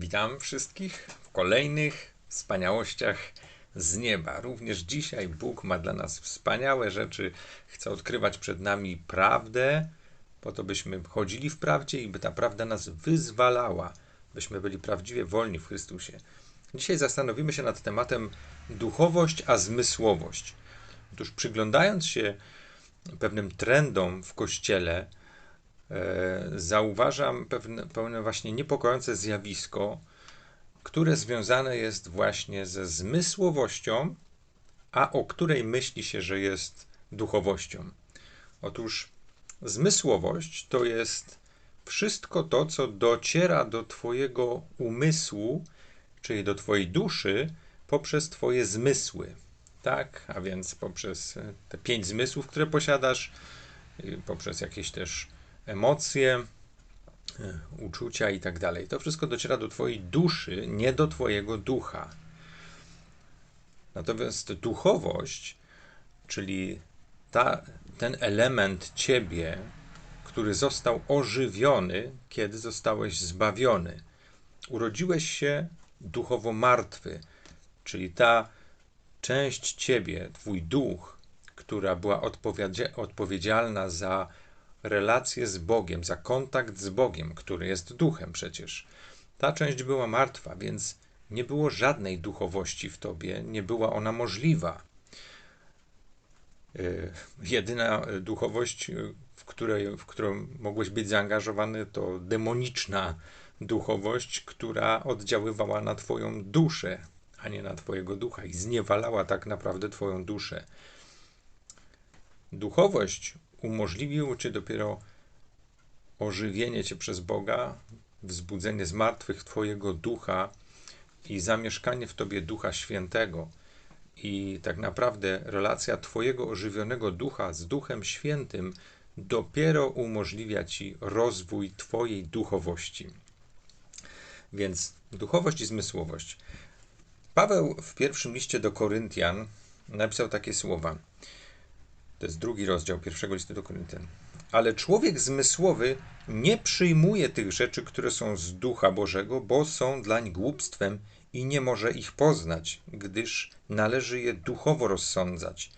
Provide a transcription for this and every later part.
Witam wszystkich w kolejnych wspaniałościach z nieba. Również dzisiaj Bóg ma dla nas wspaniałe rzeczy. Chce odkrywać przed nami prawdę, po to byśmy chodzili w prawdzie i by ta prawda nas wyzwalała, byśmy byli prawdziwie wolni w Chrystusie. Dzisiaj zastanowimy się nad tematem duchowość a zmysłowość. Otóż przyglądając się pewnym trendom w kościele, zauważam pewne, pewne właśnie niepokojące zjawisko, które związane jest właśnie ze zmysłowością, a o której myśli się, że jest duchowością. Otóż zmysłowość to jest wszystko to, co dociera do Twojego umysłu, czyli do Twojej duszy, poprzez Twoje zmysły. Tak, a więc poprzez te pięć zmysłów, które posiadasz, poprzez jakieś też emocje, E, uczucia i tak dalej. To wszystko dociera do Twojej duszy, nie do Twojego ducha. Natomiast duchowość, czyli ta, ten element Ciebie, który został ożywiony, kiedy zostałeś zbawiony. Urodziłeś się duchowo martwy, czyli ta część Ciebie, Twój duch, która była odpowiedzialna za relację z Bogiem, za kontakt z Bogiem, który jest duchem przecież. Ta część była martwa, więc nie było żadnej duchowości w tobie, nie była ona możliwa. Yy, jedyna duchowość, w, której, w którą mogłeś być zaangażowany, to demoniczna duchowość, która oddziaływała na Twoją duszę, a nie na Twojego ducha i zniewalała tak naprawdę Twoją duszę. Duchowość umożliwił Ci dopiero ożywienie Cię przez Boga, wzbudzenie z martwych Twojego ducha i zamieszkanie w Tobie Ducha Świętego. I tak naprawdę relacja Twojego ożywionego ducha z Duchem Świętym dopiero umożliwia Ci rozwój Twojej duchowości. Więc duchowość i zmysłowość. Paweł w pierwszym liście do Koryntian napisał takie słowa. To jest drugi rozdział pierwszego listu do Koryntian. Ale człowiek zmysłowy nie przyjmuje tych rzeczy, które są z ducha Bożego, bo są dlań głupstwem i nie może ich poznać, gdyż należy je duchowo rozsądzać.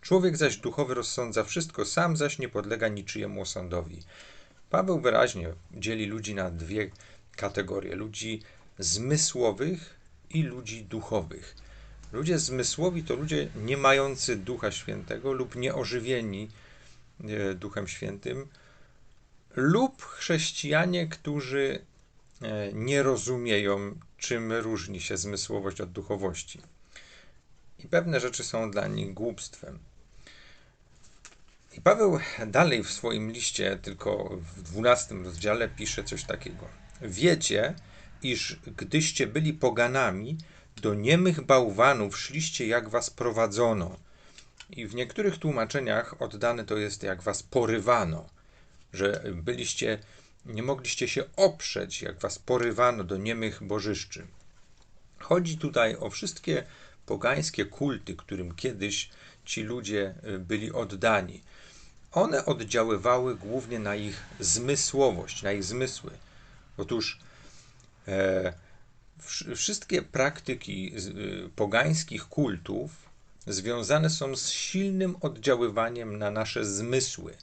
Człowiek zaś duchowy rozsądza wszystko, sam zaś nie podlega niczyjemu osądowi. Paweł wyraźnie dzieli ludzi na dwie kategorie: ludzi zmysłowych i ludzi duchowych. Ludzie zmysłowi to ludzie nie mający Ducha Świętego lub nieożywieni e, Duchem Świętym, lub chrześcijanie, którzy e, nie rozumieją, czym różni się zmysłowość od duchowości. I pewne rzeczy są dla nich głupstwem. I Paweł dalej w swoim liście, tylko w 12 rozdziale, pisze coś takiego. Wiecie, iż gdyście byli poganami, do niemych bałwanów szliście, jak was prowadzono. I w niektórych tłumaczeniach oddane to jest, jak was porywano, że byliście, nie mogliście się oprzeć, jak was porywano do niemych bożyszczy. Chodzi tutaj o wszystkie pogańskie kulty, którym kiedyś ci ludzie y, byli oddani. One oddziaływały głównie na ich zmysłowość, na ich zmysły. Otóż e, Wszystkie praktyki y, pogańskich kultów związane są z silnym oddziaływaniem na nasze zmysły.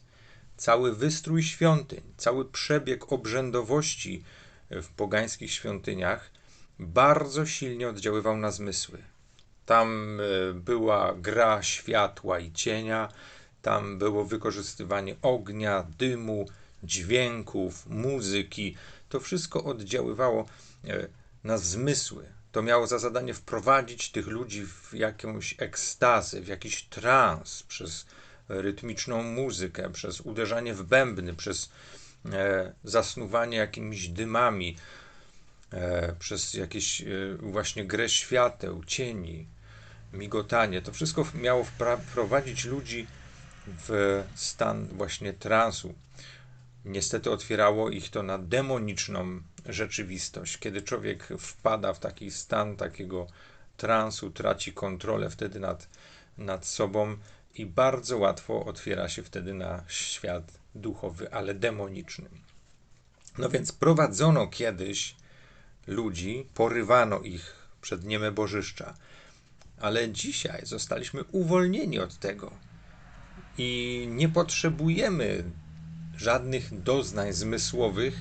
Cały wystrój świątyń, cały przebieg obrzędowości w pogańskich świątyniach bardzo silnie oddziaływał na zmysły. Tam y, była gra światła i cienia, tam było wykorzystywanie ognia, dymu, dźwięków, muzyki. To wszystko oddziaływało y, na zmysły. To miało za zadanie wprowadzić tych ludzi w jakąś ekstazę, w jakiś trans przez rytmiczną muzykę, przez uderzanie w bębny, przez e, zasnuwanie jakimiś dymami, e, przez jakieś e, właśnie grę świateł, cieni, migotanie. To wszystko miało wprowadzić ludzi w stan właśnie transu. Niestety otwierało ich to na demoniczną rzeczywistość. Kiedy człowiek wpada w taki stan takiego transu, traci kontrolę wtedy nad, nad sobą i bardzo łatwo otwiera się wtedy na świat duchowy, ale demoniczny. No więc prowadzono kiedyś ludzi, porywano ich przed niemebożyszcza. Ale dzisiaj zostaliśmy uwolnieni od tego i nie potrzebujemy żadnych doznań zmysłowych,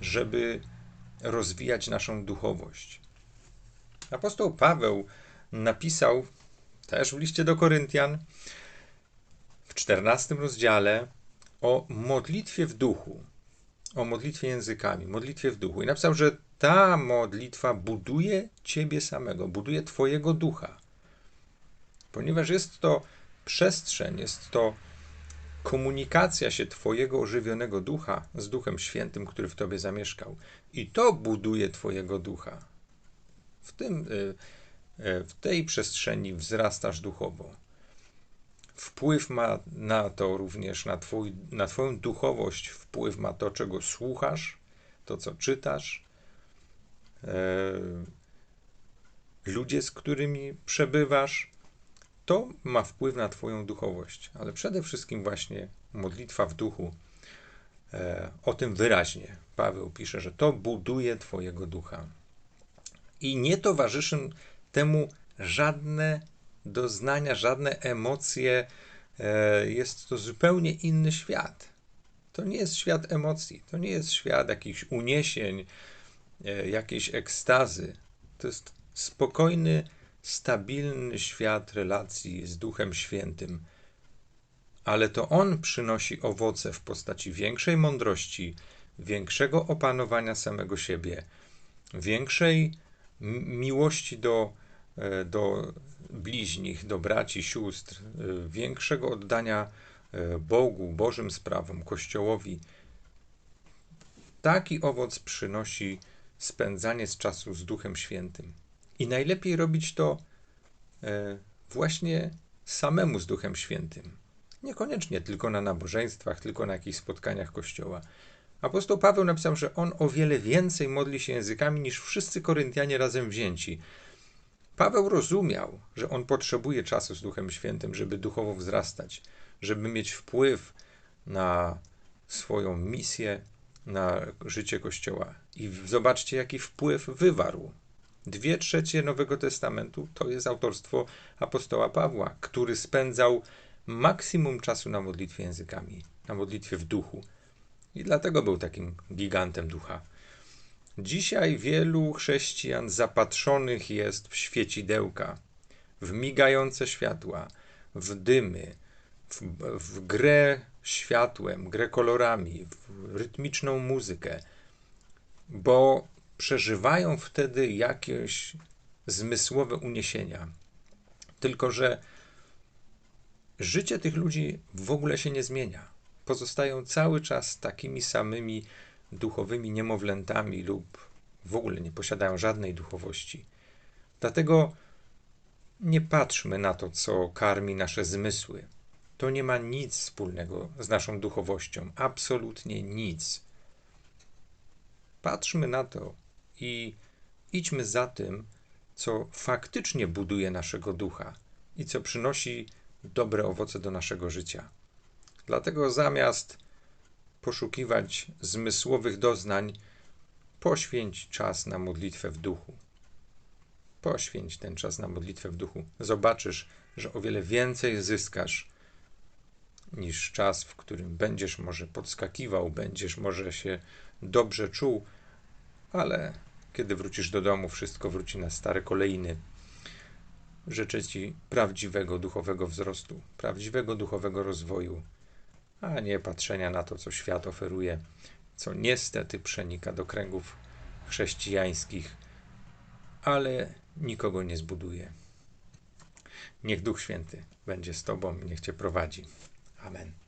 żeby rozwijać naszą duchowość. Apostoł Paweł napisał też w liście do Koryntian w 14 rozdziale o modlitwie w duchu, o modlitwie językami, modlitwie w duchu. I napisał, że ta modlitwa buduje ciebie samego, buduje twojego ducha. Ponieważ jest to przestrzeń, jest to komunikacja się Twojego ożywionego ducha z Duchem Świętym, który w Tobie zamieszkał. I to buduje Twojego ducha. W, tym, y, y, w tej przestrzeni wzrastasz duchowo. Wpływ ma na to również, na, twój, na Twoją duchowość, wpływ ma to, czego słuchasz, to, co czytasz, e, ludzie, z którymi przebywasz, to ma wpływ na Twoją duchowość, ale przede wszystkim właśnie modlitwa w duchu. E, o tym wyraźnie Paweł pisze, że to buduje Twojego ducha. I nie towarzyszą temu żadne doznania, żadne emocje. E, jest to zupełnie inny świat. To nie jest świat emocji, to nie jest świat jakichś uniesień, e, jakiejś ekstazy. To jest spokojny, stabilny świat relacji z Duchem Świętym, ale to On przynosi owoce w postaci większej mądrości, większego opanowania samego siebie, większej miłości do, e, do bliźnich, do braci, sióstr, e, większego oddania e, Bogu, Bożym sprawom, Kościołowi. Taki owoc przynosi spędzanie z czasu z Duchem Świętym. I najlepiej robić to e, właśnie samemu z Duchem Świętym. Niekoniecznie tylko na nabożeństwach, tylko na jakichś spotkaniach Kościoła. Apostoł Paweł napisał, że on o wiele więcej modli się językami niż wszyscy Koryntianie razem wzięci. Paweł rozumiał, że on potrzebuje czasu z Duchem Świętym, żeby duchowo wzrastać, żeby mieć wpływ na swoją misję, na życie Kościoła. I zobaczcie, jaki wpływ wywarł Dwie trzecie Nowego Testamentu to jest autorstwo apostoła Pawła, który spędzał maksimum czasu na modlitwie językami, na modlitwie w duchu. I dlatego był takim gigantem ducha. Dzisiaj wielu chrześcijan zapatrzonych jest w świecidełka, w migające światła, w dymy, w, w grę światłem, grę kolorami, w rytmiczną muzykę, bo przeżywają wtedy jakieś zmysłowe uniesienia. Tylko, że życie tych ludzi w ogóle się nie zmienia. Pozostają cały czas takimi samymi duchowymi niemowlętami lub w ogóle nie posiadają żadnej duchowości. Dlatego nie patrzmy na to, co karmi nasze zmysły. To nie ma nic wspólnego z naszą duchowością, absolutnie nic. Patrzmy na to, i idźmy za tym, co faktycznie buduje naszego ducha i co przynosi dobre owoce do naszego życia. Dlatego zamiast poszukiwać zmysłowych doznań, poświęć czas na modlitwę w duchu. Poświęć ten czas na modlitwę w duchu. Zobaczysz, że o wiele więcej zyskasz niż czas, w którym będziesz może podskakiwał, będziesz może się dobrze czuł, ale kiedy wrócisz do domu, wszystko wróci na stare kolejny. Życzę Ci prawdziwego duchowego wzrostu, prawdziwego duchowego rozwoju, a nie patrzenia na to, co świat oferuje, co niestety przenika do kręgów chrześcijańskich, ale nikogo nie zbuduje. Niech Duch Święty będzie z Tobą, niech Cię prowadzi. Amen.